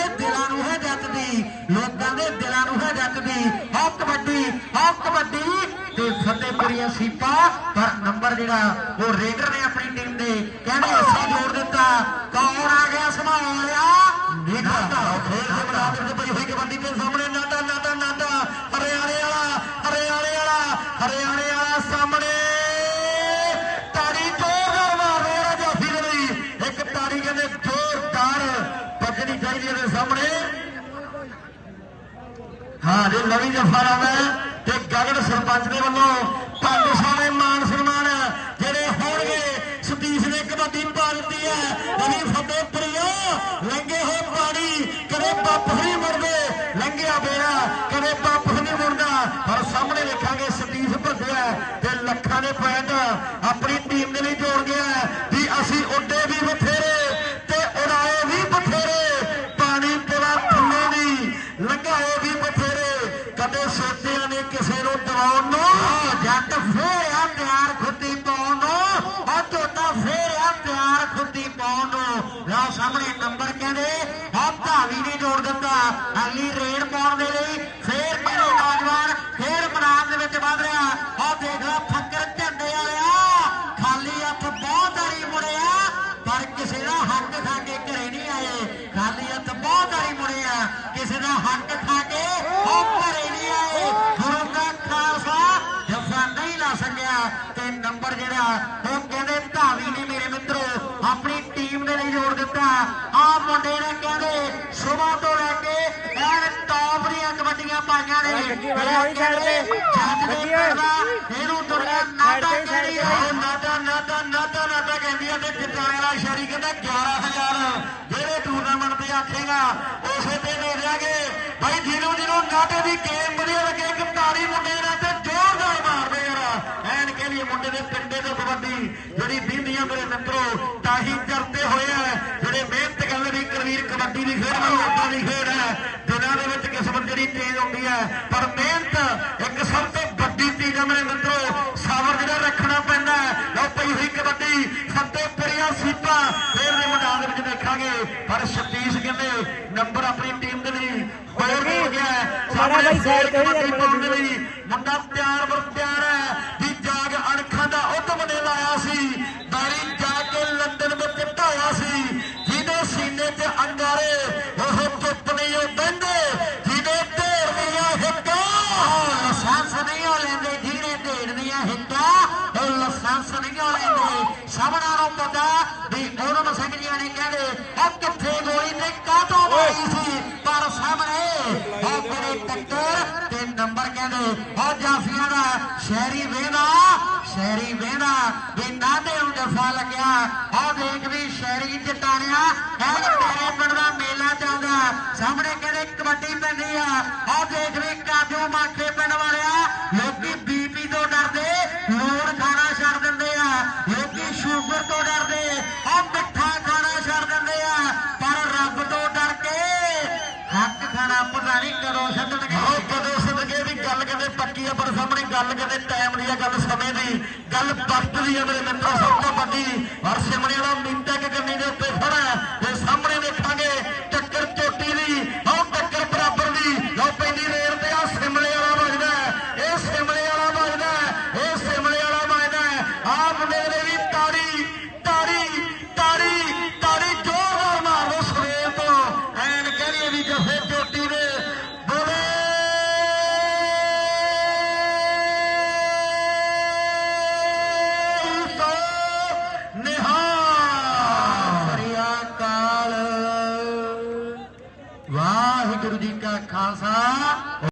ਦੇ ਦਿਲਾਂ ਨੂੰ ਹੈ ਜੱਤਦੀ ਲੋਕਾਂ ਦੇ ਦਿਲਾਂ ਨੂੰ ਹੈ ਜੱਤਦੀ ਹਾਂ ਕਬੱਡੀ ਹਾਂ ਕਬੱਡੀ ਤੇ ਫਤਿਹਪੁਰੀਆਂ ਸੀਪਾ, ਪਰ ਨੰਬਰ ਜਿਹੜਾ, ਉਹ ਰੇਡਰ ਨੇ ਆਪਣੀ ਟੀਮ ਦੇ, ਕਹਿੰਦੇ ਅਸੀਂ ਜੋੜ ਦਿੱਤਾ। ਕੌਣ ਆ ਗਿਆ ਸਮਾਉਣ ਵਾਲਿਆ ਦੇਖੋ ਖੇਡ ਦੇ ਮੈਦਾਨ ਦੇ ਵਿੱਚ ਹੋਈ ਕਬੱਡੀ ਦੇ ਸਾਹਮਣੇ ਵੱਜਣੀ ਚਾਹੀਦੀ ਸਾਹਮਣੇ। ਹਾਂ, ਜੇ ਨਵੀਂ ਜਫਾ ਲਾਉਂਦਾ ਤੇ ਗਗਨ ਸਰਪੰਚ ਦੇ ਵੱਲੋਂ ਤੁਹਾਡੇ ਸੋਨੇ ਮਾਨ ਸਨਮਾਨ ਜਿਹੜੇ ਹੋਣਗੇ, ਸਤੀਸ਼ ਨੇ ਕਬੱਡੀ ਪਾ ਹੈ। ਨਵੀਂ ਫਤਿਹ ਪ੍ਰਿਆ ਲੰਗੇ ਹੋਏ ਪਾਣੀ, ਕਦੇ ਵਾਪਸ ਨਹੀਂ ਮੁੜਦੇ, ਲੰਘਿਆ ਬੇੜਾ, ਕਦੇ ਵਾਪਸ ਨਹੀਂ ਮੁੜਦਾ। ਪਰ ਸਾਹਮਣੇ ਵੇਖਾਂਗੇ ਸਤੀਸ਼ ਭੱਜਿਆ ਤੇ ਲੱਖਾਂ ਦੇ ਪੁਆਇੰਟ ਆਪਣੀ ਟੀਮ ਦੇ ਲਈ ਜੋੜ ਗਿਆ ਵੀ ਅਸੀਂ ਉੱਡੇ ਵੀ ਬਥੇਰੇ ਤੇ ਉਡਾਏ ਵੀ ਬਥੇਰੇ ਪਾਣੀ ਪੁਰਾ ਥੱਲੇ ਦੀ ਲੰਘਾਏ ਵੀ ਬਥੇਰੇ ਕਦੇ ਸੋਚਿਆ ਨਹੀਂ ਕਿਸੇ ਨੂੰ ਦਵਾਉਣ ਨੂੰ ਜੱਟ ਫੇਰ ਆ ਪਿਆਰ ਖੁੱਦੀ ਪਾਉਣ ਨੂੰ ਉਹ ਝੋਟਾ ਫੇਰ ਆ ਪਿਆਰ ਖੁੱਦੀ ਪਾਉਣ ਨੂੰ ਲਓ ਸਾਹਮਣੇ ਨੰਬਰ ਕਹਿੰਦੇ ਆ ਧਾਵੀ ਨੇ ਜੋੜ ਦਿੱਤਾ। ਅਗਲੀ ਰੇਡ ਪਾਉਣ ਦੇ ਲਈ ਫੇਰ ਕਹਿੰਦੇ ਨੌਜਵਾਨ ਫੇਰ ਮੈਦਾਨ ਦੇ ਵਿੱਚ ਵਧ ਰਿਹਾ। ਆ ਦੇਖ ਲੈ, ਫੱਕਰ ਝੰਡੇ ਵਾਲਿਆ। ਖਾਲੀ ਹੱਥ ਬਹੁਤ ਆਰੀ ਮੁੜਿਆ, ਪਰ ਕਿਸੇ ਦਾ ਹੱਕ ਖਾ ਕੇ ਘਰੇ ਨਹੀਂ ਆਏ। ਖਾਲੀ ਹੱਥ ਬਹੁਤ ਆਰੀ ਮੁੜਿਆ, ਕਿਸੇ ਦਾ ਹੱਕ ਖਾ ਕੇ ਉਹ ਘਰੇ ਨਹੀਂ ਆਏ। ਗੁਰੂ ਦਾ ਖਾਲਸਾ ਜੱਫਾ ਨਹੀਂ ਲਾ ਸਕਿਆ। ਤੇ ਨੰਬਰ ਜਿਹੜਾ, ਉਹ ਕਹਿੰਦੇ ਧਾਵੀ ਨੇ ਮੇਰੇ ਮਿੱਤਰੋ, ਆਪਣੀ ਟੀਮ ਦੇ ਲਈ ਜੋੜ ਦਿੱਤਾ। ਮੁੰਡੇ ਨੇ ਕਹਿੰਦੇ ਸਵੇਰ ਤੋਂ ਲੈ ਕੇ ਐਨ ਟੌਪ ਦੀਆਂ ਕਬੱਡੀਆਂ ਪਾਈਆਂ ਨੇ। ਦੇ ਇਹਨੂੰ ਦੁਨੀਆ ਨਾਟਾ ਕਹਿੰਦੀ ਹੈ। ਨਾਟਾ ਨਾਟਾ ਨਾਟਾ ਨਾਟਾ ਕਹਿੰਦੀ ਹੈ ਤੇ ਜਿੱਤਣ ਵਾਲਾ ਸ਼ਰੀ ਕਹਿੰਦਾ 11000 ਜਿਹੜੇ ਟੂਰਨਾਮੈਂਟ ਤੇ ਆਖੇਗਾ ਉਸੇ ਤੇ ਦੇ ਦਿਆਂਗੇ। ਭਾਈ ਜਿਹਨੂੰ ਜਿਹਨੂੰ ਨਾਟੇ ਦੀ ਗੇਮ ਵਧੀਆ ਲੱਗੇ ਤਾੜੀ ਮੁੰਡੇ ਨਾਲ ਤੇ ਜ਼ੋਰਦਾਰ ਮਾਰਦੇ ਯਾਰ ਐਨ ਕਹਿੰਦੀ ਮੁੰਡੇ ਦੇ ਪਿੰਡੇ ਤੋਂ ਕਬੱਡੀ ਜਿਹੜੀ ਬਿੰਦੀਆਂ ਮੇਰੇ ਮਿੱਤਰੋ ਤਾਂ ਹੀ ਕਰਤੇ ਹੋਏ ਆ ਜਿਹੜੇ ਮਿਹਨਤ ਕਰਦੇ ਵੀ ਕਰਵੀਰ ਕਬੱਡੀ ਦੀ ਖੇਡ ਨਾਲ ਲੋਕਾਂ ਦੀ ਖੇਡ ਹੈ। ਦਿਨਾਂ ਦੇ ਵਿੱਚ ਕਿਸਮਤ ਜਿਹੜੀ ਚੇਂਜ ਹੁੰਦੀ ਹੈ। ਪਰ ਮਿਹਨਤ ਇੱਕ ਸਭ ਤੋਂ ਵੱਡੀ ਚੀਜ਼ ਹੈ ਮੇਰੇ ਮਿੱਤਰੋ। ਸਾਵਰ ਜਿਹੜਾ ਰੱਖਣਾ ਪੈਂਦਾ ਲਓ ਪਈ ਹੋਈ ਕਬੱਡੀ ਫਤਿਹਪੁਰੀਆ ਸੀਪਾ ਫੇਰ ਦੇ ਮੈਦਾਨ ਦੇ ਵਿੱਚ ਦੇਖਾਂਗੇ। ਪਰ ਸਤੀਸ਼ ਕਹਿੰਦੇ ਨੰਬਰ ਆਪਣੀ ਟੀਮ ਦੇ ਲਈ ਹੋਰ ਵੀ ਹੋ ਗਿਆ ਤੇ ਹੀ ਕਬੱਡੀ ਪਾਉਣ ਦੇ ਲਈ ਮੁੰਡਾ ਤਿਆਰ ਬਰ ਤਿਆਰ ਹੈ ਵੀ ਜਾਗ ਅਣਖਾਂ ਦਾ ਉਦਮ ਨੇ ਲਾਇਆ ਸੀ ਬਾਰੀ ਜਾ ਕੇ ਲੰਡਨ ਵਿੱਚ ਢਾਇਆ ਸੀ ਜਿਹਦੇ ਸੀਨੇ 'ਚ ਅੰਗਾਰੇ ਉਹ ਚੁੱਪ ਨਹੀਂ ਉਹ ਬਹਿੰਦੇ ਜਿਹਦੇ ਢੇਰ ਦੀਆਂ ਹਿੱਕਾਂ ਲਾਇਸੈਂਸ ਨਹੀਂ ਉਹ ਲੈਂਦੇ ਜਿਹਨੇ ਢੇਰ ਦੀਆਂ ਹਿੱਕਾਂ ਉਹ ਲਾਇਸੈਂਸ ਨਹੀਂ ਉਹ ਲੈਂਦੇ ਨੂੰ ਪਤਾ ਵੀ ਉਹਨਾਂ ਸਿੰਘ ਜੀ ਨੇ ਕਹਿੰਦੇ ਉਹ ਕਿੱਥੇ ਗੋਲੀ ਤੇ ਕਾਹਤੋਂ ਮਾਰੀ ਸੀ? ਪਰ ਸਾਹਮਣੇ ਉਹ ਕਰੇ ਟੱਕਰ ਤੇ ਨੰਬਰ ਕਹਿੰਦੇ ਉਹ ਜਾਫੀਆਂ ਦਾ ਸ਼ਹਿਰੀ ਵੇਂਦਾ ਸ਼ਹਿਰੀ ਵੇਂਦਾ ਵੀ ਨਾਦੇ ਨੂੰ ਜਫਾ ਲੱਗਿਆ। ਉਹ ਦੇਖ ਵੀ ਸ਼ਹਿਰੀ ਜਟਾਣਿਆ ਹੈ ਤੇਰੇ ਪਿੰਡ ਦਾ ਮੇਲਾ ਚੱਲਦਾ। ਸਾਹਮਣੇ ਕਹਿੰਦੇ ਕਬੱਡੀ ਪੈਂਦੀ ਆ। ਉਹ ਦੇਖ ਵੀ ਕਾਜੋ ਮਾਖੇ ਪਿੰਡ ਵਾਲਿਆ ਲੋਕੀ ਬੀਪੀ ਤੋਂ ਡਰਦੇ ਲੂਣ ਖਾਣਾ ਛੱਡ ਦਿੰਦੇ ਆ ਲੋਕੀ ਸ਼ੂਗਰ ਤੋਂ ਡਰਦੇ ਉਹ ਮਿੱਠਾ ਖਾਣਾ ਛੱਡ ਦਿੰਦੇ ਆ ਪਰ ਰੱਬ ਤੋਂ ਡਰ ਕੇ ਹੱਕ ਖਾਣਾ ਪਤਾ ਨਹੀਂ ਕਦੋਂ ਛੱਡਣਗੇ ਉਹ ਕਦੋਂ ਛੱਡਣਗੇ ਵੀ ਗੱਲ ਕਹਿੰਦੇ ਪੱਕੀ ਆ, ਪਰ ਸਾਹਮਣੇ ਗੱਲ ਕਹਿੰਦੇ ਟਾਈਮ ਦੀ ਆ, ਗੱਲ ਸਮੇਂ ਦੀ। ਗੱਲ ਵਕਤ ਦੀ ਆ ਮੇਰੇ ਮਿੱਤਰੋ, ਸਭ ਤੋਂ ਵੱਡੀ। ਔਰ ਸਿਮਣੇ ਵਾਲਾ ਮਿੰਟਾ ਕੇ ਕੰਨੀ ਦੇ ਉੱਤੇ ਖੜਾ ਕਾਲ ਵਾਹਿਗੁਰੂ ਜੀ ਕਾ ਖਾਲਸਾ